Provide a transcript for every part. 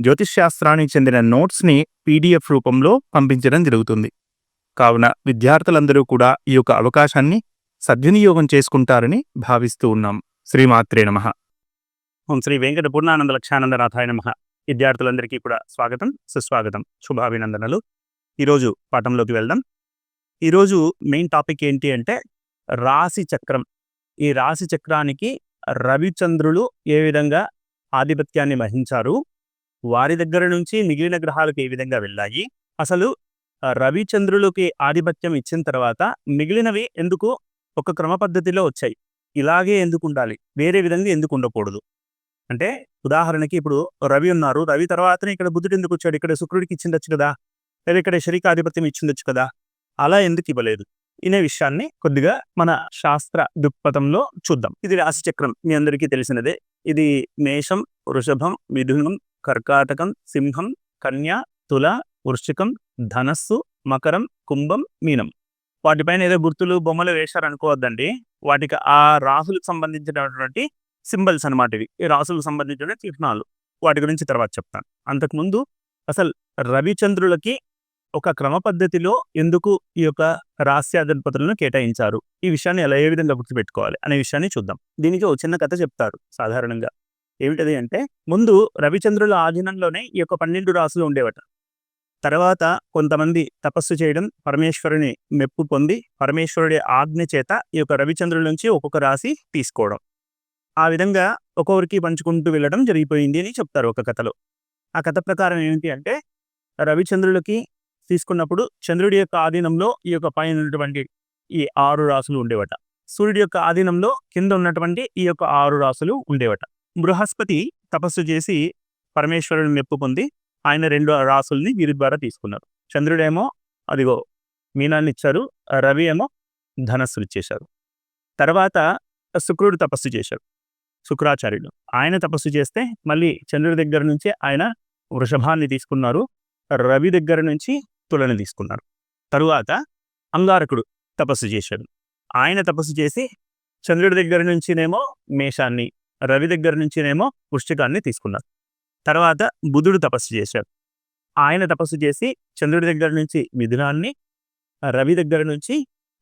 జ్యోతిష్ శాస్త్రానికి చెందిన నోట్స్ని పీడిఎఫ్ రూపంలో పంపించడం జరుగుతుంది. కావున విద్యార్థులందరూ కూడా ఈ యొక్క అవకాశాన్ని సద్వినియోగం చేసుకుంటారని భావిస్తూ ఉన్నాం. శ్రీమాత్రే నమ. ఓం శ్రీ వెంకట పూర్ణానంద లక్షానందనాథాయ నమ. విద్యార్థులందరికీ కూడా స్వాగతం సుస్వాగతం శుభాభినందనలు. ఈరోజు పాఠంలోకి వెళ్దాం. ఈరోజు మెయిన్ టాపిక్ ఏంటి అంటే రాశి చక్రం. ఈ రాశి చక్రానికి రవిచంద్రులు ఏ విధంగా ఆధిపత్యాన్ని వహించారు? వారి దగ్గర నుంచి మిగిలిన గ్రహాలకు ఏ విధంగా వెళ్ళాయి? అసలు రవిచంద్రులకి ఆధిపత్యం ఇచ్చిన తర్వాత మిగిలినవి ఎందుకు ఒక క్రమ పద్ధతిలో వచ్చాయి? ఇలాగే ఎందుకు ఉండాలి? వేరే విధంగా ఎందుకు ఉండకూడదు? అంటే ఉదాహరణకి ఇప్పుడు రవి ఉన్నారు. రవి తర్వాతనే ఇక్కడ బుద్ధుడు ఎందుకు వచ్చాడు? ఇక్కడ శుక్రుడికి ఇచ్చిండొచ్చు కదా? లేదా ఇక్కడ శరీక ఆధిపత్యం ఇచ్చిండొచ్చు కదా? అలా ఎందుకు ఇవ్వలేదు? ఇనే విషయాన్ని కొద్దిగా మన శాస్త్ర దృక్పథంలో చూద్దాం. ఇది రాశిచక్రం మీ అందరికీ తెలిసినదే. ఇది మేషం వృషభం మిథునం కర్కాటకం సింహం కన్య తుల వృశ్చికం ధనస్సు మకరం కుంభం మీనం. వాటిపైన ఏదో గుర్తులు బొమ్మలు వేశారనుకోవద్దండి వాటికి ఆ రాసులకు సంబంధించినటువంటి సింబల్స్ అనమాట ఇవి. ఈ రాసులకు సంబంధించిన చిహ్నాలు. వాటి గురించి తర్వాత చెప్తాను. అంతకుముందు అసలు రవిచంద్రులకి ఒక క్రమ పద్ధతిలో ఎందుకు ఈ యొక్క రాస్యాధిపతులను కేటాయించారు? ఈ విషయాన్ని ఎలా ఏ విధంగా గుర్తుపెట్టుకోవాలి? అనే విషయాన్ని చూద్దాం. దీనికి ఒక చిన్న కథ చెప్తారు సాధారణంగా. ఏమిటది అంటే ముందు రవిచంద్రుల ఆధీనంలోనే ఈ యొక్క పన్నెండు రాసులు ఉండేవట. తర్వాత కొంతమంది తపస్సు చేయడం పరమేశ్వరుని మెప్పు పొంది పరమేశ్వరుడి ఆజ్ఞ చేత ఈ యొక్క రవిచంద్రుల నుంచి ఒక్కొక్క రాశి తీసుకోవడం. ఆ విధంగా ఒక్కొక్కరికి పంచుకుంటూ వెళ్ళడం జరిగిపోయింది అని చెప్తారు ఒక కథలో. ఆ కథ ప్రకారం ఏమిటి అంటే రవిచంద్రులకి తీసుకున్నప్పుడు చంద్రుడి యొక్క ఆధీనంలో ఈ యొక్క పైన ఉన్నటువంటి ఈ ఆరు రాసులు ఉండేవట. సూర్యుడి యొక్క ఆధీనంలో కింద ఉన్నటువంటి ఈ యొక్క ఆరు రాసులు ఉండేవట. బృహస్పతి తపస్సు చేసి పరమేశ్వరుని మెప్పు పొంది ఆయన రెండు రాసుల్ని వీరి ద్వారా తీసుకున్నారు. చంద్రుడేమో అదిగో మీనాన్ని ఇచ్చారు రవి ఏమో ధనస్సులు ఇచ్చేశారు. తర్వాత శుక్రుడు తపస్సు చేశారు శుక్రాచార్యుడు. ఆయన తపస్సు చేస్తే మళ్ళీ చంద్రుడి దగ్గర నుంచి ఆయన వృషభాన్ని తీసుకున్నారు రవి దగ్గర నుంచి తులని తీసుకున్నారు. తరువాత అంగారకుడు తపస్సు చేశాడు. ఆయన తపస్సు చేసి చంద్రుడి దగ్గర నుంచినేమో మేషాన్ని రవి దగ్గర నుంచినేమో పుష్టికాన్ని తీసుకున్నారు. తర్వాత బుధుడు తపస్సు చేశాడు. ఆయన తపస్సు చేసి చంద్రుడి దగ్గర నుంచి మిథునాన్ని రవి దగ్గర నుంచి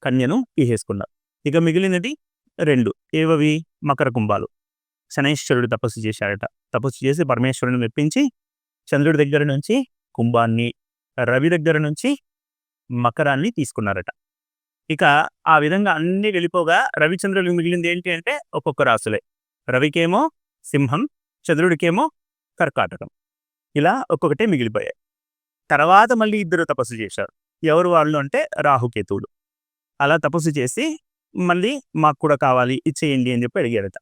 కన్యను తీసేసుకున్నారు. ఇక మిగిలినది రెండు. ఏవవి? మకర కుంభాలు. శనైశ్వరుడు తపస్సు చేశాడట. తపస్సు చేసి పరమేశ్వరుని మెప్పించి చంద్రుడి దగ్గర నుంచి కుంభాన్ని రవి దగ్గర నుంచి మకరాన్ని తీసుకున్నారట. ఇక ఆ విధంగా అన్ని వెళ్ళిపోగా రవిచంద్రులు మిగిలింది ఏంటి అంటే ఒక్కొక్క రాసులే రవికేమో సింహం చంద్రుడికేమో కర్కాటకం. ఇలా ఒక్కొక్కటే మిగిలిపోయాయి. తర్వాత మళ్ళీ ఇద్దరు తపస్సు చేశారు. ఎవరు వాళ్ళు అంటే రాహుకేతువులు. అలా తపస్సు చేసి మళ్ళీ మాకు కూడా కావాలి ఇచ్చేయండి అని చెప్పి అడిగారట.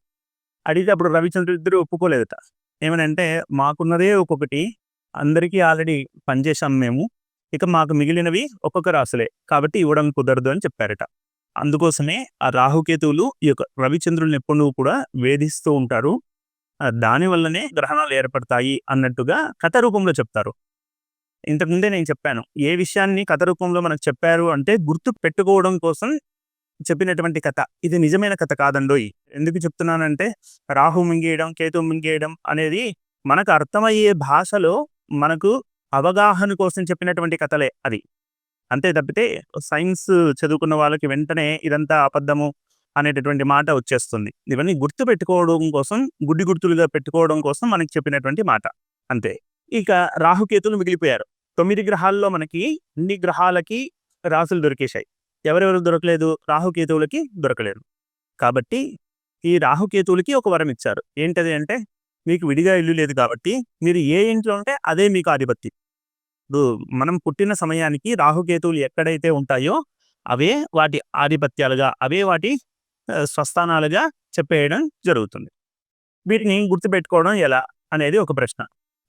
అడిగితే అప్పుడు రవిచంద్రుడు ఇద్దరు ఒప్పుకోలేదట. ఏమనంటే మాకున్నదే ఒక్కొక్కటి అందరికీ ఆల్రెడీ పనిచేశాం మేము ఇక మాకు మిగిలినవి ఒక్కొక్క రాసులే కాబట్టి ఇవ్వడం కుదరదు అని చెప్పారట. అందుకోసమే ఆ రాహుకేతువులు ఈ యొక్క రవిచంద్రుల్ని ఎప్పుడు కూడా వేధిస్తూ ఉంటారు. దాని వల్లనే గ్రహణాలు ఏర్పడతాయి అన్నట్టుగా కథ రూపంలో చెప్తారు. ఇంతకుముందే నేను చెప్పాను ఏ విషయాన్ని కథ రూపంలో మనకు చెప్పారు అంటే గుర్తు పెట్టుకోవడం కోసం చెప్పినటువంటి కథ. ఇది నిజమైన కథ కాదండోయ్. ఎందుకు చెప్తున్నానంటే రాహు మింగేయడం కేతు మింగేయడం అనేది మనకు అర్థమయ్యే భాషలో మనకు అవగాహన కోసం చెప్పినటువంటి కథలే అది. అంతే తప్పితే సైన్స్ చదువుకున్న వాళ్ళకి వెంటనే ఇదంతా అబద్ధము అనేటటువంటి మాట వచ్చేస్తుంది. ఇవన్నీ గుర్తు పెట్టుకోవడం కోసం గుడ్డి గుర్తులుగా పెట్టుకోవడం కోసం మనకి చెప్పినటువంటి మాట. అంతే. ఇక రాహుకేతులు మిగిలిపోయారు. తొమ్మిది గ్రహాల్లో మనకి అన్ని గ్రహాలకి రాసులు దొరికేశాయి. ఎవరెవరు దొరకలేదు? రాహుకేతువులకి దొరకలేదు. కాబట్టి ఈ రాహుకేతువులకి ఒక వరం ఇచ్చారు. ఏంటది అంటే మీకు విడిగా ఇల్లు లేదు కాబట్టి మీరు ఏ ఇంట్లో ఉంటే అదే మీకు ఆధిపత్యం. ఇప్పుడు మనం పుట్టిన సమయానికి రాహుకేతువులు ఎక్కడైతే ఉంటాయో అవే వాటి ఆధిపత్యాలుగా అవే వాటి స్వస్థానాలుగా చెప్పేయడం జరుగుతుంది. వీటిని గుర్తుపెట్టుకోవడం ఎలా అనేది ఒక ప్రశ్న.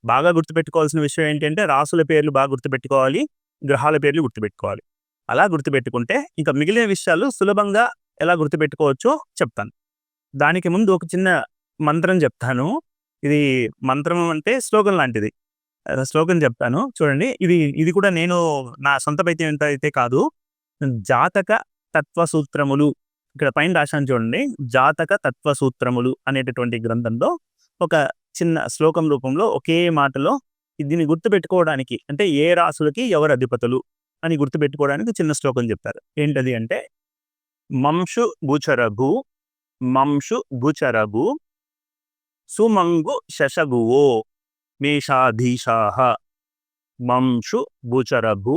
బాగా గుర్తుపెట్టుకోవాల్సిన విషయం ఏంటంటే రాసుల పేర్లు బాగా గుర్తుపెట్టుకోవాలి గ్రహాల పేర్లు గుర్తుపెట్టుకోవాలి. అలా గుర్తుపెట్టుకుంటే ఇంకా మిగిలిన విషయాలు సులభంగా ఎలా గుర్తుపెట్టుకోవచ్చో చెప్తాను. దానికి ముందు ఒక చిన్న మంత్రం చెప్తాను. ఇది మంత్రం అంటే శ్లోకం లాంటిది. శ్లోకం చెప్తాను చూడండి. ఇది ఇది కూడా నేను నా సొంత పైత్యం అయితే కాదు. జాతక తత్వ సూత్రములు. ఇక్కడ పైన రాశాను చూడండి. జాతక తత్వ సూత్రములు అనేటటువంటి గ్రంథంలో ఒక చిన్న శ్లోకం రూపంలో ఒకే మాటలో దీన్ని గుర్తుపెట్టుకోవడానికి అంటే ఏ రాసులకి ఎవరు అధిపతులు అని గుర్తుపెట్టుకోవడానికి చిన్న శ్లోకం చెప్తారు ఏంటది అంటే మంషు భూచరభు మంషు భూచరభు సుమంగు శశగువో మేషాధీశాహ మంషు భూచరభు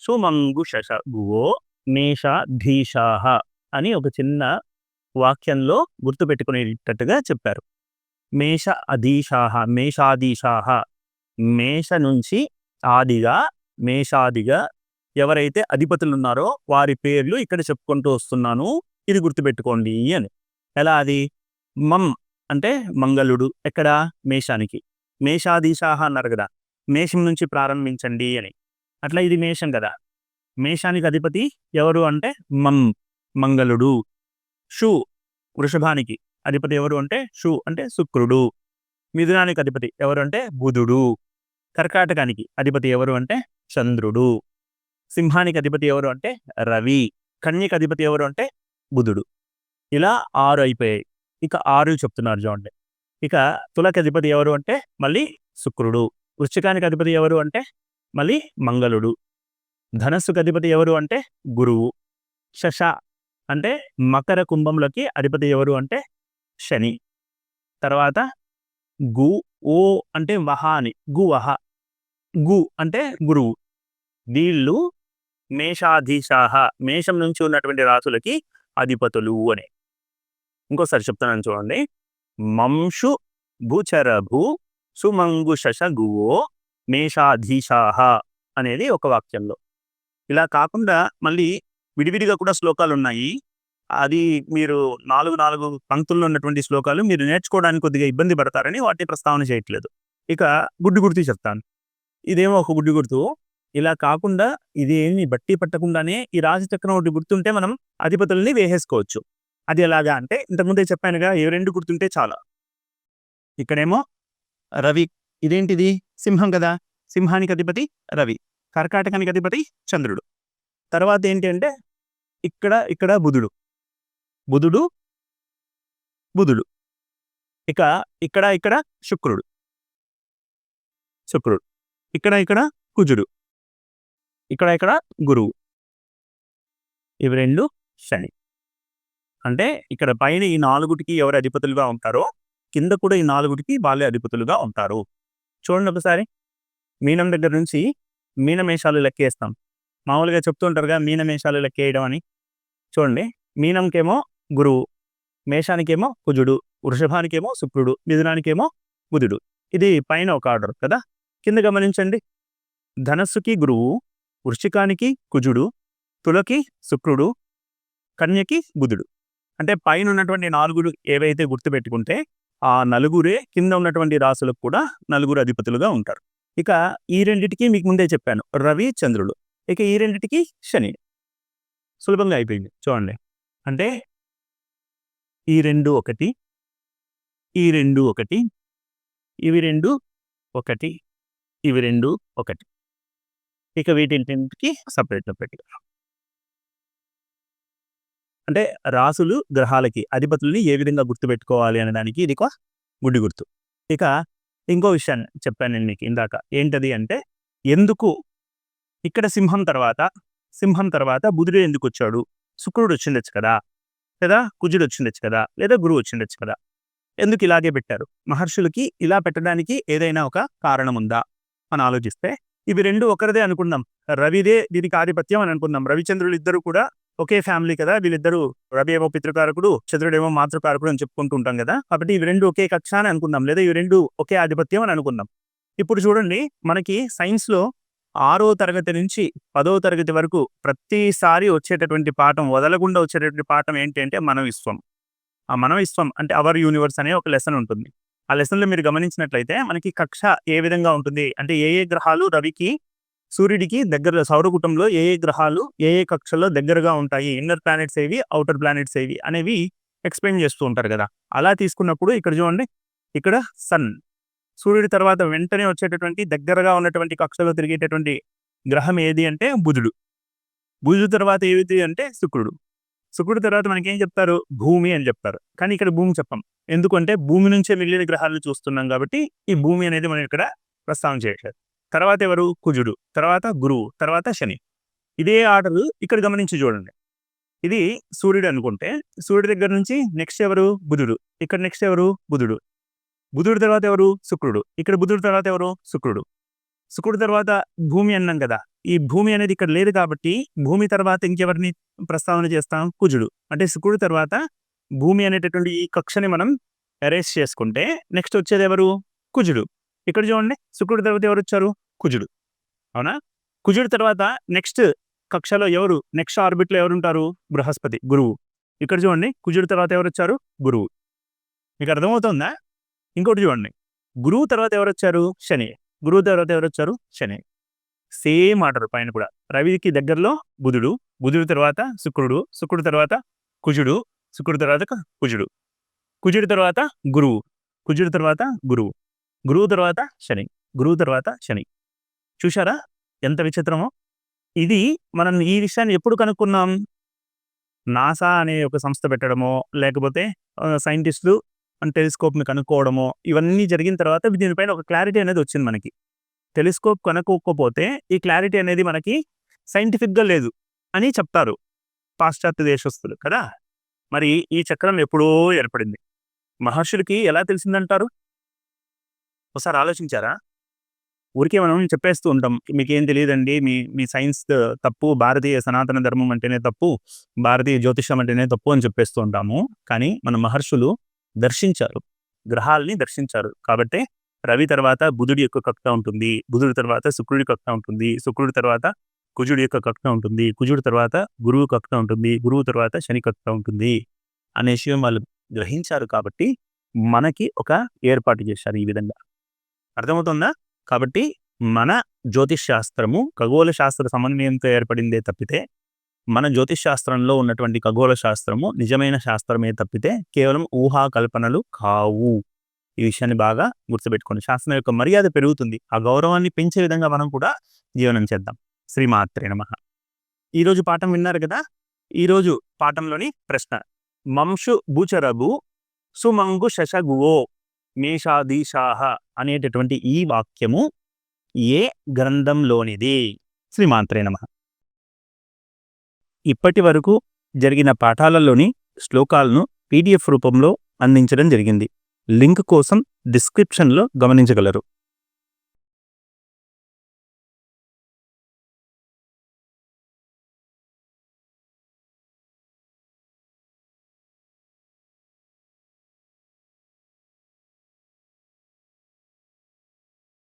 సుమంగు శశగువో మేషాధీశాహ అని ఒక చిన్న వాక్యంలో గుర్తుపెట్టుకునేటట్టుగా చెప్పారు. మేష అధీశాహ మేషాధీశాహ మేష నుంచి ఆదిగా మేషాదిగా ఎవరైతే అధిపతులు ఉన్నారో వారి పేర్లు ఇక్కడ చెప్పుకుంటూ వస్తున్నాను ఇది గుర్తుపెట్టుకోండి అని. ఎలా అది? మం అంటే మంగళుడు ఎక్కడ? మేషానికి. మేషాధీశాహ అన్నారు కదా మేషం నుంచి ప్రారంభించండి అని. అట్లా ఇది మేషం కదా. మేషానికి అధిపతి ఎవరు అంటే మం మంగళుడు. షు వృషభానికి అధిపతి ఎవరు అంటే షు అంటే శుక్రుడు. మిథునానికి అధిపతి ఎవరు అంటే బుధుడు. కర్కాటకానికి అధిపతి ఎవరు అంటే చంద్రుడు. సింహానికి అధిపతి ఎవరు అంటే రవి. కన్యకి అధిపతి ఎవరు అంటే బుధుడు. ఇలా ఆరు అయిపోయాయి. ఇక ఆరు చెప్తున్నారు చూడండి. ఇక తులకి అధిపతి ఎవరు అంటే మళ్ళీ శుక్రుడు. వృశ్చికానికి అధిపతి ఎవరు అంటే మళ్ళీ మంగళుడు. ధనస్సుకు అధిపతి ఎవరు అంటే గురువు. శశ అంటే మకర కుంభంలోకి అధిపతి ఎవరు అంటే శని. తర్వాత గు ఓ అంటే వహ అని గు వహ. గు అంటే గురువు. వీళ్ళు మేషాధీశాహ మేషం నుంచి ఉన్నటువంటి రాసులకి అధిపతులు అని. ఇంకోసారి చెప్తున్నాను చూడండి. మంషు భూచరభు సుమంగు శశగువో మేషాధీశాహ అనేది ఒక వాక్యంలో. ఇలా కాకుండా మళ్ళీ విడివిడిగా కూడా శ్లోకాలు ఉన్నాయి అది మీరు నాలుగు నాలుగు పంక్తుల్లో ఉన్నటువంటి శ్లోకాలు మీరు నేర్చుకోవడానికి కొద్దిగా ఇబ్బంది పడతారని వాటిని ప్రస్తావన చేయట్లేదు. ఇక గుడ్డు గుర్తు చెప్తాను. ఇదేమో ఒక గుడ్డు గుర్తు. ఇలా కాకుండా ఇదేమి బట్టి పట్టకుండానే ఈ రాజచక్రం ఒకటి గుర్తుంటే మనం అధిపతుల్ని వేసేసుకోవచ్చు. అది ఎలాగా అంటే ఇంతకుముందే చెప్పానుగా ఏ రెండు గుర్తుంటే చాలా. ఇక్కడేమో రవి ఇదేంటిది? సింహం కదా సింహానికి అధిపతి రవి కర్కాటకానికి అధిపతి చంద్రుడు. తర్వాత ఏంటి అంటే ఇక్కడ ఇక్కడ బుధుడు. బుధుడు బుధుడు. ఇక ఇక్కడ ఇక్కడ శుక్రుడు. శుక్రుడు. ఇక్కడ ఇక్కడ కుజుడు. ఇక్కడ ఇక్కడ గురువు. ఇవి రెండు శని. అంటే ఇక్కడ పైన ఈ నాలుగుటికి ఎవరు అధిపతులుగా ఉంటారో కింద కూడా ఈ నాలుగుటికి వాళ్ళే అధిపతులుగా ఉంటారు. చూడండి ఒకసారి. మీనం దగ్గర నుంచి మీనమేషాలు లెక్కేస్తాం. మామూలుగా చెప్తుంటారుగా మీనమేషాలు లెక్కేయడం అని. చూడండి. మీనంకేమో గురువు మేషానికేమో కుజుడు వృషభానికేమో శుక్రుడు మిథునానికేమో బుధుడు. ఇది పైన ఒక ఆర్డర్ కదా. కింద గమనించండి. ధనస్సుకి గురువు వృశ్చికానికి కుజుడు తులకి శుక్రుడు కన్యకి బుధుడు. అంటే పైన ఉన్నటువంటి నాలుగురు ఏవైతే గుర్తుపెట్టుకుంటే ఆ నలుగురే కింద ఉన్నటువంటి రాసులకు కూడా నలుగురు అధిపతులుగా ఉంటారు. ఇక ఈ రెండిటికి మీకు ముందే చెప్పాను రవి చంద్రుడు. ఇక ఈ రెండిటికి శని. సులభంగా అయిపోయింది చూడండి. అంటే ఈ రెండు ఒకటి ఈ రెండు ఒకటి ఇవి రెండు ఒకటి ఇవి రెండు ఒకటి. ఇక వీటింటికి సపరేట్లో పెట్టుకున్నాం అంటే రాసులు గ్రహాలకి అధిపతుల్ని ఏ విధంగా గుర్తుపెట్టుకోవాలి అనడానికి ఇది ఒక గుడ్డి గుర్తు. ఇక ఇంకో విషయాన్ని చెప్పాను నేను మీకు ఇందాక. ఏంటది అంటే ఎందుకు ఇక్కడ సింహం తర్వాత సింహం తర్వాత బుధుడు ఎందుకు వచ్చాడు? శుక్రుడు వచ్చిండొచ్చు కదా? లేదా కుజుడు వచ్చిండొచ్చు కదా? లేదా గురువు వచ్చిండొచ్చు కదా? ఎందుకు ఇలాగే పెట్టారు? మహర్షులకి ఇలా పెట్టడానికి ఏదైనా ఒక కారణం ఉందా? అని ఆలోచిస్తే ఇవి రెండు ఒకరిదే అనుకుందాం. రవిదే దీనికి ఆధిపత్యం అని అనుకుందాం. రవిచంద్రులు ఇద్దరు కూడా ఒకే ఫ్యామిలీ కదా వీళ్ళిద్దరు రవి ఏమో పితృకారకుడు చంద్రుడేమో మాతృకారకుడు అని చెప్పుకుంటూ ఉంటాం కదా. కాబట్టి ఇవి రెండు ఒకే కక్ష అని అనుకుందాం లేదా ఇవి రెండు ఒకే ఆధిపత్యం అని అనుకుందాం. ఇప్పుడు చూడండి మనకి సైన్స్లో ఆరో తరగతి నుంచి పదో తరగతి వరకు ప్రతిసారి వచ్చేటటువంటి పాఠం వదలకుండా వచ్చేటటువంటి పాఠం ఏంటి అంటే మనవిశ్వం ఆ మనవిశ్వం అంటే అవర్ యూనివర్స్ అనే ఒక లెసన్ ఉంటుంది. ఆ లెసన్లో మీరు గమనించినట్లయితే మనకి కక్ష ఏ విధంగా ఉంటుంది అంటే ఏ ఏ గ్రహాలు రవికి సూర్యుడికి దగ్గర సౌరకుటంలో ఏ ఏ గ్రహాలు ఏ ఏ కక్షల్లో దగ్గరగా ఉంటాయి ఇన్నర్ ప్లానెట్స్ ఏవి అవుటర్ ప్లానెట్స్ ఏవి అనేవి ఎక్స్ప్లెయిన్ చేస్తూ ఉంటారు కదా. అలా తీసుకున్నప్పుడు ఇక్కడ చూడండి ఇక్కడ సన్ సూర్యుడి తర్వాత వెంటనే వచ్చేటటువంటి దగ్గరగా ఉన్నటువంటి కక్షలో తిరిగేటటువంటి గ్రహం ఏది అంటే బుధుడు. బుధుడు తర్వాత ఏది అంటే శుక్రుడు. శుక్రుడు తర్వాత మనకి ఏం చెప్తారు? భూమి అని చెప్తారు. కానీ ఇక్కడ భూమి చెప్పం. ఎందుకంటే భూమి నుంచే మిగిలిన గ్రహాలను చూస్తున్నాం కాబట్టి ఈ భూమి అనేది మనం ఇక్కడ ప్రస్తావన చేయట్లేదు. తర్వాత ఎవరు? కుజుడు. తర్వాత గురువు. తర్వాత శని. ఇదే ఆర్డర్ ఇక్కడ గమనించి చూడండి. ఇది సూర్యుడు అనుకుంటే సూర్యుడి దగ్గర నుంచి నెక్స్ట్ ఎవరు? బుధుడు. ఇక్కడ నెక్స్ట్ ఎవరు? బుధుడు. బుధుడు తర్వాత ఎవరు? శుక్రుడు. ఇక్కడ బుధుడు తర్వాత ఎవరు? శుక్రుడు. శుక్రుడు తర్వాత భూమి అన్నాం కదా. ఈ భూమి అనేది ఇక్కడ లేదు కాబట్టి భూమి తర్వాత ఇంకెవరిని ప్రస్తావన చేస్తాం? కుజుడు. అంటే శుక్రుడు తర్వాత భూమి అనేటటువంటి ఈ కక్షని మనం అరేస్ట్ చేసుకుంటే నెక్స్ట్ వచ్చేది ఎవరు? కుజుడు. ఇక్కడ చూడండి శుక్రుడు తర్వాత ఎవరు వచ్చారు? కుజుడు. అవునా? కుజుడు తర్వాత నెక్స్ట్ కక్షలో ఎవరు? నెక్స్ట్ ఆర్బిట్లో ఎవరు ఉంటారు బృహస్పతి గురువు. ఇక్కడ చూడండి కుజుడు తర్వాత ఎవరు వచ్చారు? గురువు. మీకు అర్థమవుతుందా? ఇంకోటి చూడండి గురువు తర్వాత ఎవరు వచ్చారు? శని. గురువు తర్వాత ఎవరు వచ్చారు? శని. సేమ్ ఆర్డర్ పైన కూడా. రవికి దగ్గరలో బుధుడు బుధుడు తర్వాత శుక్రుడు శుక్రుడు తర్వాత కుజుడు శుక్రుడు తర్వాత కుజుడు. కుజుడి తర్వాత గురువు. కుజుడు తర్వాత గురువు. గురువు తర్వాత శని గురువు తర్వాత శని. చూశారా ఎంత విచిత్రమో? ఇది మనం ఈ విషయాన్ని ఎప్పుడు కనుక్కున్నాం? నాసా అనే ఒక సంస్థ పెట్టడమో లేకపోతే సైంటిస్టులు టెలిస్కోప్ని కనుక్కోవడమో ఇవన్నీ జరిగిన తర్వాత దీనిపైన ఒక క్లారిటీ అనేది వచ్చింది మనకి. టెలిస్కోప్ కనుక్కోకపోతే ఈ క్లారిటీ అనేది మనకి సైంటిఫిక్గా లేదు అని చెప్తారు పాశ్చాత్య దేశస్తులు కదా? మరి ఈ చక్రం ఎప్పుడో ఏర్పడింది. మహర్షులకి ఎలా తెలిసిందంటారు? ఒకసారి ఆలోచించారా? ఊరికే మనం చెప్పేస్తూ ఉంటాం మీకేం తెలియదండి? మీ మీ సైన్స్ తప్పు భారతీయ సనాతన ధర్మం అంటేనే తప్పు భారతీయ జ్యోతిషం అంటేనే తప్పు అని చెప్పేస్తూ ఉంటాము. కానీ మన మహర్షులు దర్శించారు గ్రహాలని దర్శించారు. కాబట్టి రవి తర్వాత బుధుడి యొక్క కక్ష ఉంటుంది బుధుడి తర్వాత శుక్రుడి కక్ష ఉంటుంది శుక్రుడి తర్వాత కుజుడి యొక్క కక్ష ఉంటుంది కుజుడి తర్వాత గురువు కక్ష ఉంటుంది గురువు తర్వాత శని కక్ష ఉంటుంది అనే విషయం వాళ్ళు గ్రహించారు కాబట్టి మనకి ఒక ఏర్పాటు చేశారు ఈ విధంగా. అర్థమవుతుందా? కాబట్టి మన జ్యోతిష్ శాస్త్రము ఖగోళ శాస్త్ర సమన్వయంతో ఏర్పడిందే తప్పితే మన జ్యోతిష్ శాస్త్రంలో ఉన్నటువంటి ఖగోళ శాస్త్రము నిజమైన శాస్త్రమే తప్పితే కేవలం ఊహా కల్పనలు కావు. ఈ విషయాన్ని బాగా గుర్తుపెట్టుకోండి. శాస్త్రం యొక్క మర్యాద పెరుగుతుంది. ఆ గౌరవాన్ని పెంచే విధంగా మనం కూడా జీవనం చేద్దాం. శ్రీమాత్రే నమ. ఈరోజు పాఠం విన్నారు కదా? ఈరోజు పాఠంలోని ప్రశ్న. మంషు భూచరబు సుమంగు శశగువో. మేషాదీశాహ అనేటటువంటి ఈ వాక్యము ఏ గ్రంథంలోనిది? శ్రీమాంత్రే నమ. ఇప్పటి వరకు జరిగిన పాఠాలలోని శ్లోకాలను పీడిఎఫ్ రూపంలో అందించడం జరిగింది. లింక్ కోసం డిస్క్రిప్షన్లో గమనించగలరు.